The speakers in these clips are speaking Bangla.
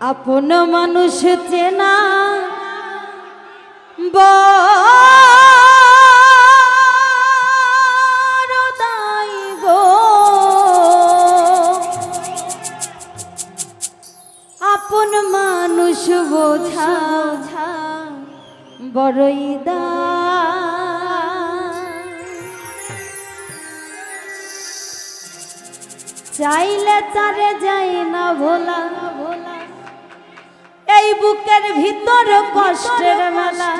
আপন মানুষ চেনা গো। আপন মানুষ বোঝা বড়ই চাইলে তারে যাই না এই বুকের ভিতর কষ্টের মেলা।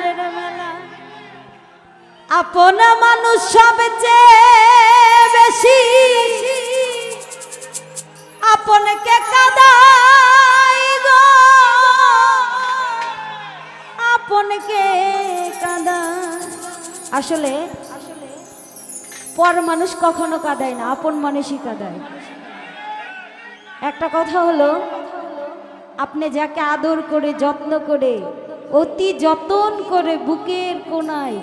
আপন মানুষ সবচেয়ে বেশি। আপনকে কাদাই গো। আপনকে কাদা আসলে পর মানুষ কখনো কাঁদায় না, আপন মানুষই কাঁদায়। একটা কথা হলো আপনি যাকে আদর করে, যত্ন করে, অতি যতন করে বুকের কোনায়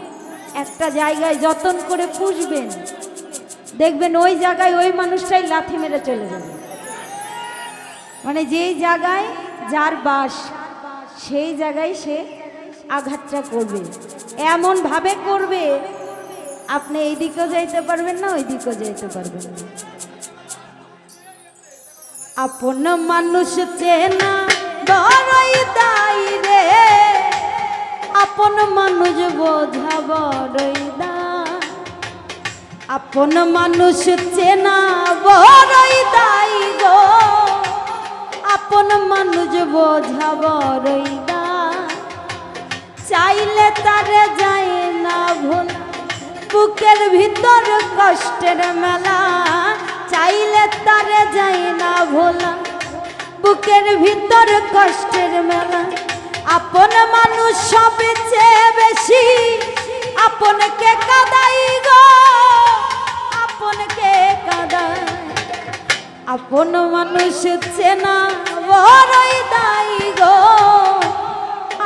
একটা জায়গায় যতন করে পুষবেন, দেখবেন ওই জায়গায় ওই মানুষটাই লাথি মেরে চলে যাবে। মানে যেই জায়গায় যার বাস, সেই জায়গায় সে আঘাতটা করবে। এমন ভাবে করবে, আপনি এই দিকেও যাইতে পারবেন না ওই দিকেও যাইতে পারবেন না। আপন মানুষ চেনা বড়ই দায় রে। আপন মানুষ বোঝা বড়ই আপন মানুষ চেনা বড়ই দায় গো। আপন মানুষ বোঝা বড়ই দায় চাইলে তারে যায় না ভোলা। বুকের ভিতর কষ্টের মেলা। চাইলে তারে যায় না ভোলা। বুকের ভিতর কষ্টের মেলা। আপন মানুষ সবচেয়ে বেশি। আপনকে কাদাই গো? আপনকে কাদাই আপন মানুষ চেনা বড়ই দায়ী গো।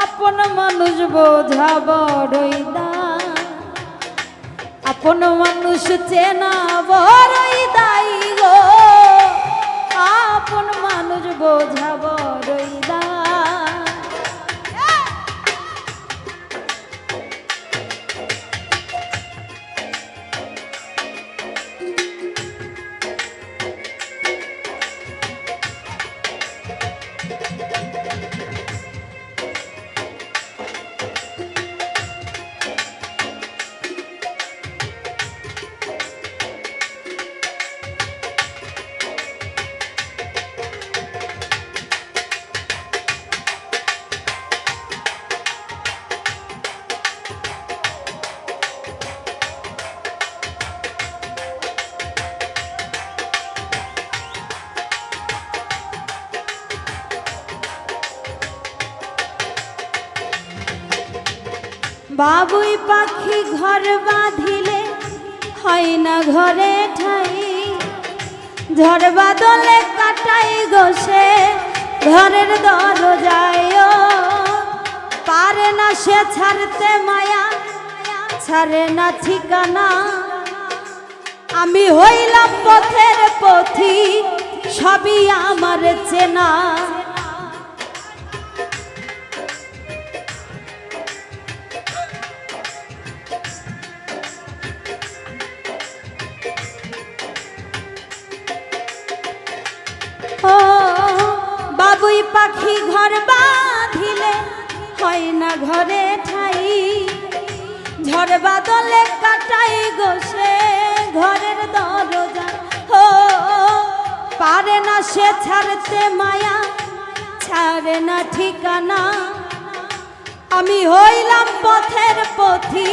আপন মানুষ বোঝা বড়ই দায়। আপন মানুষ চেনা বড়ই দায়ী গো। আপন মানুষ বোঝা বাবুই পাখি ঘর বাঁধিলে হয় না ঘরে ঠাই। ঝড় বাদলে কাটাই গোসে ঘরের দরজায় পারে না সে ছাড়তে মায়া, ছাড়ে না ঠিকানা। আমি হইলাম পথের পথি, সবই আমার চেনা। পাখি ঘর বাঁধিলে হয় না ঘরে ঠাই। ঝড় বাদলে কাটাই গোসে ঘরের দরজা। ও পারে না সে ছাড়তে মায়া, ছাড়ে না ঠিকানা। আমি হইলাম পথের পথি,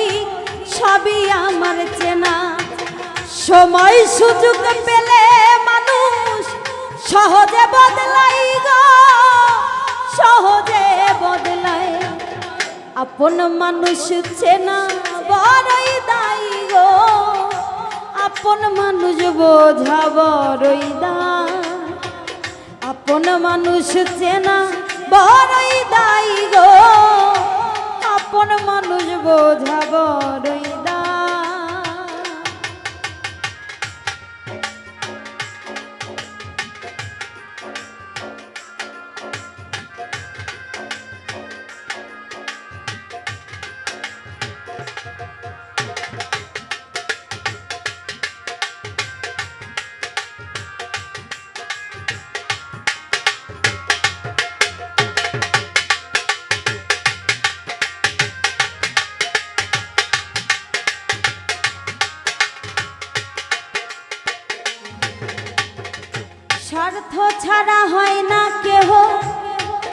সবই আমার চেনা। সময় সুযোগ পেলে মানুষ সহজে বদলাই গো। আপন মানুষ চেনা বড়ই দায়ী গো। আপন মানুষ বোঝা বড়ই দা আপন মানুষ চেনা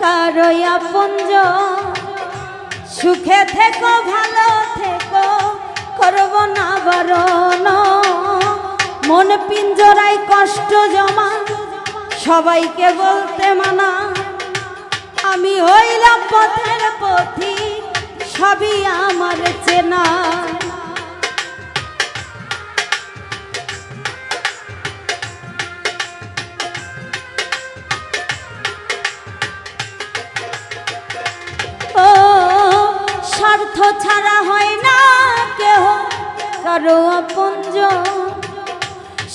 কারও আপনজ সুখে থেকো, ভালো থেকো, করব না বারণ। মন পিঞ্জরায় কষ্ট জমা, সবাইকে বলতে মানা, আমি হইলাম পথের পথি সবই আমার চেনা। স্বার্থ ছাড়া হয় না কেহ। কারও আপনজ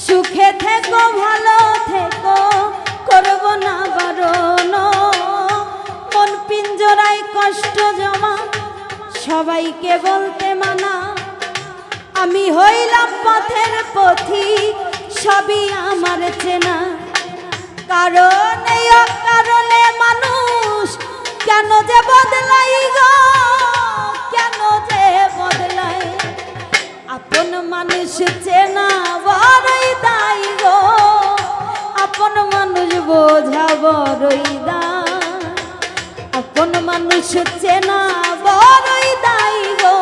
সুখে থেকো, ভালো থেকো, করব না বারণ। মন পিঞ্জরায় কষ্ট জমা, সবাইকে বলতে মানা। আমি হইলাম পথের পথি, সবই আমার চেনা। কারণে কারণে মানুষ কেন যে বদলাই গো? মানুষ চেনা বড়ই দাই গো। আপন মানুষ বোঝা বড়ই দায়। আপন মানুষ চেনা বড়ই দাই গো।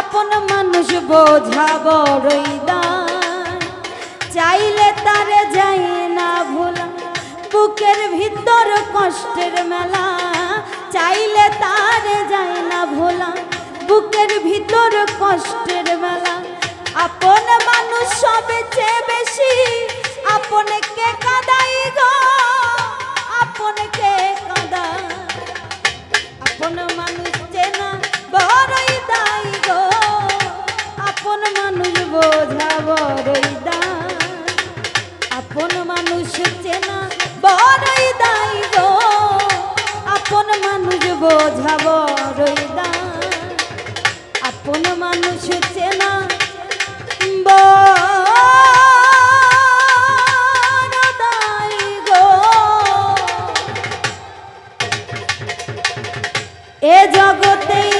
আপন মানুষ বোঝা বড়ই দায়। চাইলে তারে যাই না ভোলা, বুকের ভিতর কষ্টের মেলা। চাইলে তারে যায় না ভোলা বুকের ভিতর কষ্টের মেলা। আপন মানুষ সবে চেয়ে বেশি। আপনকে কাদাই গো আপনকে এ জগতেই